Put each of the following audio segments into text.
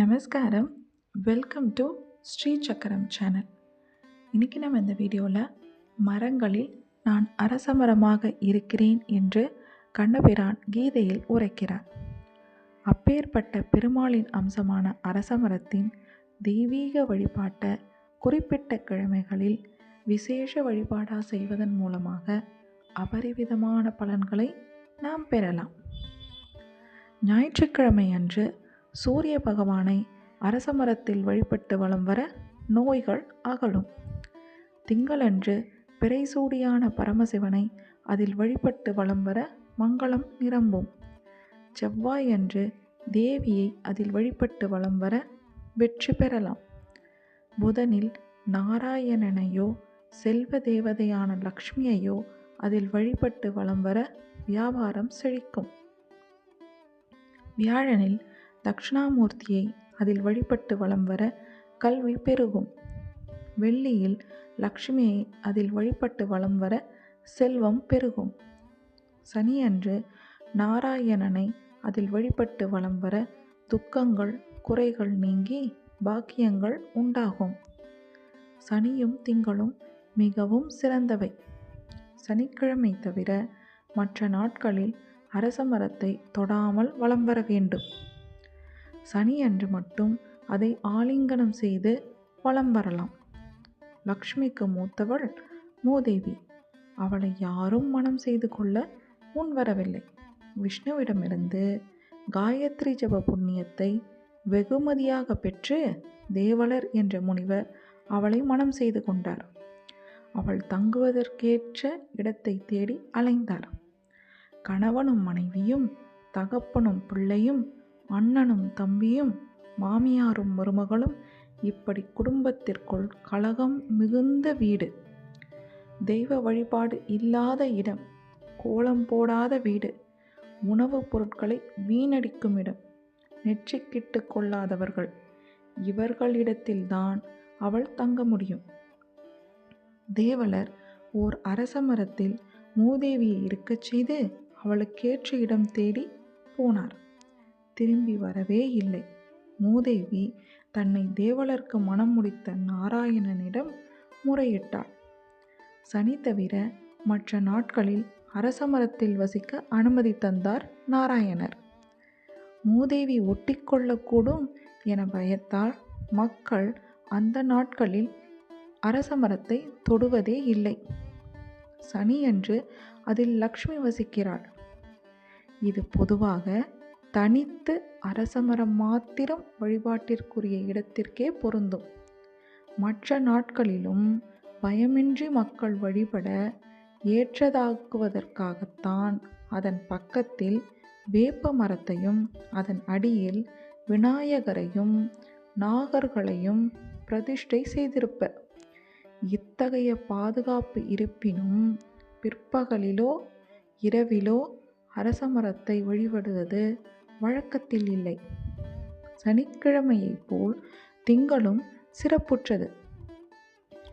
நமஸ்காரம். Welcome to Sri சக்கரம் channel இன்றைக்கி நம்ம இந்த வீடியோவில் மரங்களில் நான் அரச மரமாக இருக்கிறேன் என்று கண்ணபிரான் கீதையில் உரைக்கிறார். அப்பேற்பட்ட பெருமாளின் அம்சமான அரச மரத்தின் தெய்வீக வழிபாட்டை குறிப்பிட்ட கிழமைகளில் விசேஷ வழிபாடாக செய்வதன் மூலமாக அபரிவிதமான பலன்களை நாம் பெறலாம். ஞாயிற்றுக்கிழமை அன்று சூரிய பகவானை அரச மரத்தில் வழிபட்டு வலம் வர நோய்கள் அகலும். திங்களன்று பிறைசூடியான பரமசிவனை அதில் வழிபட்டு வலம் வர மங்களம் நிரம்பும். செவ்வாய் அன்று தேவியை அதில் வழிபட்டு வலம் வர வெற்றி பெறலாம். புதனில் நாராயணனையோ செல்வ தேவதையான லக்ஷ்மியையோ அதில் வழிபட்டு வலம் வர வியாபாரம் செழிக்கும். வியாழனில் தக்ஷணாமூர்த்தியை அதில் வழிபட்டு வலம் வர கல்வி பெருகும். வெள்ளியில் லக்ஷ்மியை அதில் வழிபட்டு வலம் வர செல்வம் பெருகும். சனியன்று நாராயணனை அதில் வழிபட்டு வலம் வர துக்கங்கள் குறைகள் நீங்கி பாக்கியங்கள் உண்டாகும். சனியும் திங்களும் மிகவும் சிறந்தவை. சனிக்கிழமை தவிர மற்ற நாட்களில் அரச மரத்தை தொடாமல் வலம் வர வேண்டும். சனி அன்று மட்டும் அதை ஆலிங்கனம் செய்து வலம் வரலாம். லக்ஷ்மிக்கு மூத்தவள் மூதேவி. அவளை யாரும் மனம் செய்து கொள்ள முன்வரவில்லை. விஷ்ணுவிடமிருந்து காயத்ரி ஜப புண்ணியத்தை வெகுமதியாக பெற்று தேவலர் என்ற முனிவர் அவளை மனம் செய்து கொண்டார். அவள் தங்குவதற்கேற்ற இடத்தை தேடி அலைந்தார். கணவனும் மனைவியும் தகப்பனும் பிள்ளையும் அண்ணனும் தம்பியும் மாமியாரும் மருமகளும் இப்படி குடும்பத்திற்குள் கலகம் மிகுந்த வீடு. தெய்வ வழிபாடு இல்லாத இடம் கோலம் போடாத வீடு உணவுப் பொருட்களை வீணடிக்கும் இடம் நெற்றிக்கிட்டு கொள்ளாதவர்கள். இவர்களிடத்தில்தான் அவள் தங்க முடியும். தேவலர் ஓர் அரச மரத்தில் மூதேவியை இருக்கச் செய்து அவளுக்கேற்ற இடம் தேடி போனார். திரும்பி வரவே இல்லை. மூதேவி தன்னை தேவலர்க்கு மனம் முடித்த நாராயணனிடம் முறையிட்டாள். சனி தவிர மற்ற நாட்களில் அரச மரத்தில் வசிக்க அனுமதி தந்தார் நாராயணர். மூதேவி ஒட்டிக்கொள்ளக்கூடும் என பயத்தால் மக்கள் அந்த நாட்களில் அரச மரத்தை தொடுவதே இல்லை. சனியன்று அதில் லக்ஷ்மி வசிக்கிறாள். இது பொதுவாக தனித்து அரசமரம் மாத்திரம் வழிபாட்டிற்குரிய இடத்திற்கே பொருந்தும். மற்ற நாட்களிலும் பயமின்றி மக்கள் வழிபட ஏற்றதாக்குவதற்காகத்தான் அதன் பக்கத்தில் வேப்ப மரத்தையும் அதன் அடியில் விநாயகரையும் நாகர்களையும் பிரதிஷ்டை செய்திருப்பர் இத்தகைய பாதுகாப்பு இருப்பினும் பிற்பகலிலோ இரவிலோ அரசமரத்தை வழிபடுவது வழக்கத்தில் இல்லை. சனிக்கிழமையைப் போல் திங்களும் சிறப்புற்றது.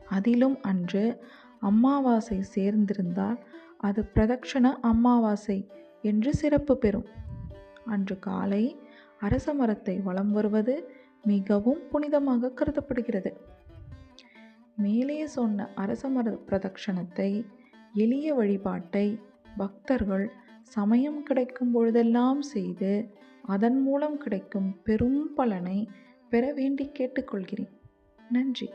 அதிலும் அன்று அமாவாசை சேர்ந்திருந்தால் அது பிரதக்ஷண அமாவாசை என்று சிறப்பு பெறும். அன்று காலை அரச மரத்தை வலம் வருவது மிகவும் புனிதமாக கருதப்படுகிறது. மேலே சொன்ன அரச மர பிரதக்ஷணத்தை எளிய வழிபாட்டை பக்தர்கள் சமயம் கிடைக்கும் பொழுதெல்லாம் செய்து அதன் மூலம் கிடைக்கும் பெரும் பலனை பெற வேண்டி கேட்டுக்கொள்கிறேன். நன்றி.